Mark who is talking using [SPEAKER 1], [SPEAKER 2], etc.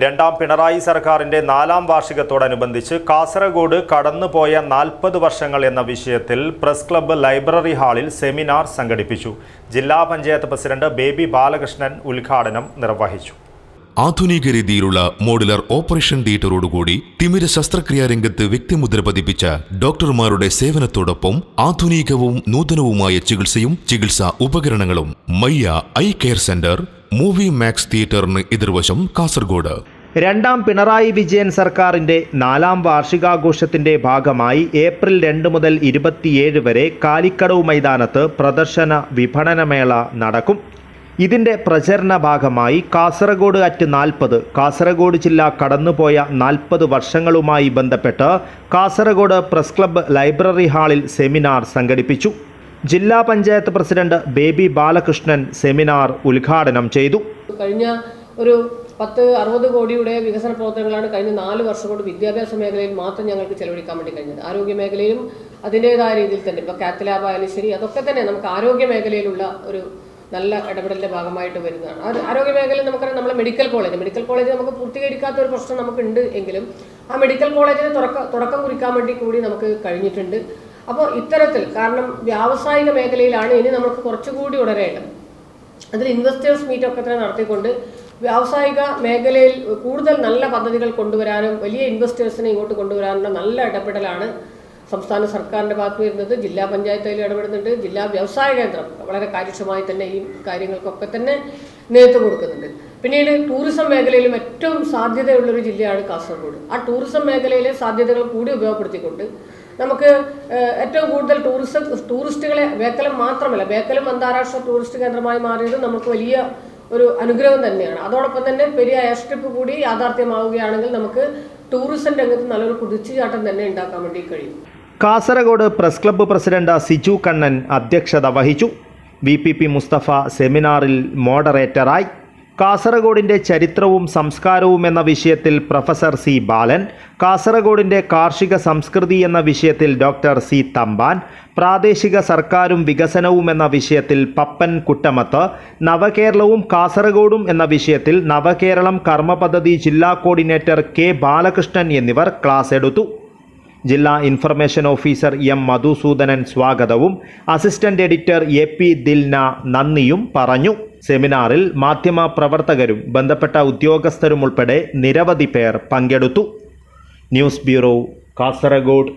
[SPEAKER 1] രണ്ടാം പിണറായി സർക്കാരിന്റെ നാലാം വാർഷികത്തോടനുബന്ധിച്ച് കാസർഗോഡ് കടന്നുപോയ നാൽപ്പത് വർഷങ്ങൾ എന്ന വിഷയത്തിൽ പ്രസ് ക്ലബ്ബ് ലൈബ്രറി ഹാളിൽ സെമിനാർ സംഘടിപ്പിച്ചു. ജില്ലാ പഞ്ചായത്ത് പ്രസിഡന്റ് ബേബി ബാലകൃഷ്ണൻ ഉദ്ഘാടനം നിർവഹിച്ചു.
[SPEAKER 2] ആധുനിക രീതിയിലുള്ള മോഡുലർ ഓപ്പറേഷൻ തിയേറ്ററോടുകൂടി തിമിര ശസ്ത്രക്രിയാ രംഗത്ത് വ്യക്തിമുദ്ര പതിപ്പിച്ച ഡോക്ടർമാരുടെ സേവനത്തോടൊപ്പം ആധുനികവും നൂതനവുമായ ചികിത്സയും ചികിത്സാ ഉപകരണങ്ങളും Mayya eye care centre Movie Max തിയേറ്ററിന് എതിർവശം കാസർഗോഡ്.
[SPEAKER 1] രണ്ടാം പിണറായി വിജയൻ സർക്കാരിന്റെ നാലാം വാർഷികാഘോഷത്തിന്റെ ഭാഗമായി ഏപ്രിൽ രണ്ട് മുതൽ ഇരുപത്തിയേഴ് വരെ കാലിക്കടവ് മൈതാനത്ത് പ്രദർശന വിപണനമേള നടക്കും. ഇതിന്റെ പ്രചരണ ഭാഗമായി കാസർഗോഡ് അറ്റ് നാൽപ്പത് കാസർഗോഡ് ജില്ല കടന്നുപോയ നാൽപ്പത് വർഷങ്ങളുമായി ബന്ധപ്പെട്ട് കാസർഗോഡ് പ്രസ് ക്ലബ്ബ് ലൈബ്രറി ഹാളിൽ സെമിനാർ സംഘടിപ്പിച്ചു. ജില്ലാ പഞ്ചായത്ത് പ്രസിഡന്റ് ബേബി ബാലകൃഷ്ണൻ സെമിനാർ ഉദ്ഘാടനം ചെയ്തു.
[SPEAKER 3] കഴിഞ്ഞ ഒരു പത്ത് അറുപത് കോടിയുടെ വികസന പ്രവർത്തനങ്ങളാണ് കഴിഞ്ഞ നാല് വർഷം കൊണ്ട് വിദ്യാഭ്യാസ മേഖലയിൽ മാത്രം ഞങ്ങൾക്ക് ചെലവഴിക്കാൻ വേണ്ടി കഴിഞ്ഞത്. ആരോഗ്യ മേഖലയിലും അതിന്റെതായ രീതിയിൽ തന്നെ ഇപ്പോൾ കാത്ത് ആയാലും ശരി അതൊക്കെ തന്നെ നമുക്ക് ആരോഗ്യ മേഖലയിലുള്ള ഒരു നല്ല ഇടപെടലിന്റെ ഭാഗമായിട്ട് വരുന്നതാണ്. ആരോഗ്യ മേഖലയിൽ നമുക്കറിയാം നമ്മളെ മെഡിക്കൽ കോളേജ്. മെഡിക്കൽ കോളേജ് നമുക്ക് പൂർത്തീകരിക്കാത്ത ഒരു പ്രശ്നം നമുക്കുണ്ട് എങ്കിലും ആ മെഡിക്കൽ കോളേജിന് തുടക്കം തുടക്കം കുറിക്കാൻ വേണ്ടി കൂടി നമുക്ക് കഴിഞ്ഞിട്ടുണ്ട്. അപ്പോൾ ഇത്തരത്തിൽ കാരണം വ്യാവസായിക മേഖലയിലാണ് ഇനി നമുക്ക് കുറച്ചുകൂടി ഉടരേണ്ടത് അതിൽ ഇൻവെസ്റ്റേഴ്സ് മീറ്റ് ഒക്കെ തന്നെ നടത്തിക്കൊണ്ട് വ്യാവസായിക മേഖലയിൽ കൂടുതൽ നല്ല പദ്ധതികൾ കൊണ്ടുവരാനും വലിയ ഇൻവെസ്റ്റേഴ്സിനെ ഇങ്ങോട്ട് കൊണ്ടുവരാനുള്ള നല്ല ഇടപെടലാണ് സംസ്ഥാന സർക്കാരിന്റെ ഭാഗത്ത് വരുന്നത്. ജില്ലാ പഞ്ചായത്ത് അതിൽ ഇടപെടുന്നുണ്ട്. ജില്ലാ വ്യവസായ കേന്ദ്രം വളരെ കാര്യക്ഷമമായി തന്നെ ഈ കാര്യങ്ങൾക്കൊക്കെ തന്നെ നേതൃത്വം കൊടുക്കുന്നുണ്ട്. പിന്നീട് ടൂറിസം മേഖലയിലും ഏറ്റവും സാധ്യതയുള്ളൊരു ജില്ലയാണ് കാസർഗോഡ്. ആ ടൂറിസം മേഖലയിലെ സാധ്യതകൾ കൂടി ഉപയോഗപ്പെടുത്തിക്കൊണ്ട് നമുക്ക് ഏറ്റവും കൂടുതൽ ടൂറിസം ടൂറിസ്റ്റുകളെ ബേക്കലം മാത്രമല്ല ബേക്കലും അന്താരാഷ്ട്ര ടൂറിസ്റ്റ് കേന്ദ്രമായി മാറിയത് നമുക്ക് വലിയ ഒരു അനുഗ്രഹം തന്നെയാണ്. അതോടൊപ്പം തന്നെ പെരിയ എയർ സ്ട്രിപ്പ് കൂടി യാഥാർത്ഥ്യമാവുകയാണെങ്കിൽ നമുക്ക് ടൂറിസം രംഗത്ത് നല്ലൊരു കുതിച്ചുചാട്ടം തന്നെ ഉണ്ടാക്കാൻ വേണ്ടി കഴിയും.
[SPEAKER 1] Kasaragod press club president Siju Kannan അധ്യക്ഷത വഹിച്ചു. വി പി പി മുസ്തഫ സെമിനാറിൽ മോഡറേറ്ററായി. കാസർഗോഡിന്റെ ചരിത്രവും സംസ്കാരവും എന്ന വിഷയത്തിൽ പ്രൊഫസർ സി ബാലൻ കാസർഗോഡിന്റെ കാർഷിക സംസ്കൃതി എന്ന വിഷയത്തിൽ ഡോക്ടർ സി തമ്പാൻ പ്രാദേശിക സർക്കാരും വികസനവും എന്ന വിഷയത്തിൽ പപ്പൻ കുട്ടമത്ത് നവകേരളവും കാസർഗോഡും എന്ന വിഷയത്തിൽ നവകേരളം കർമ്മ ജില്ലാ കോർഡിനേറ്റർ കെ ബാലകൃഷ്ണൻ എന്നിവർ ക്ലാസ് എടുത്തു. ജില്ലാ ഇൻഫർമേഷൻ ഓഫീസർ എം മധുസൂദനൻ സ്വാഗതവും assistant editor A P Dilna നന്ദിയും പറഞ്ഞു. സെമിനാറിൽ മാധ്യമ പ്രവർത്തകരും ബന്ധപ്പെട്ട ഉദ്യോഗസ്ഥരും ഉൾപ്പെടെ നിരവധി പേർ പങ്കെടുത്തു. News bureau Kasaragod.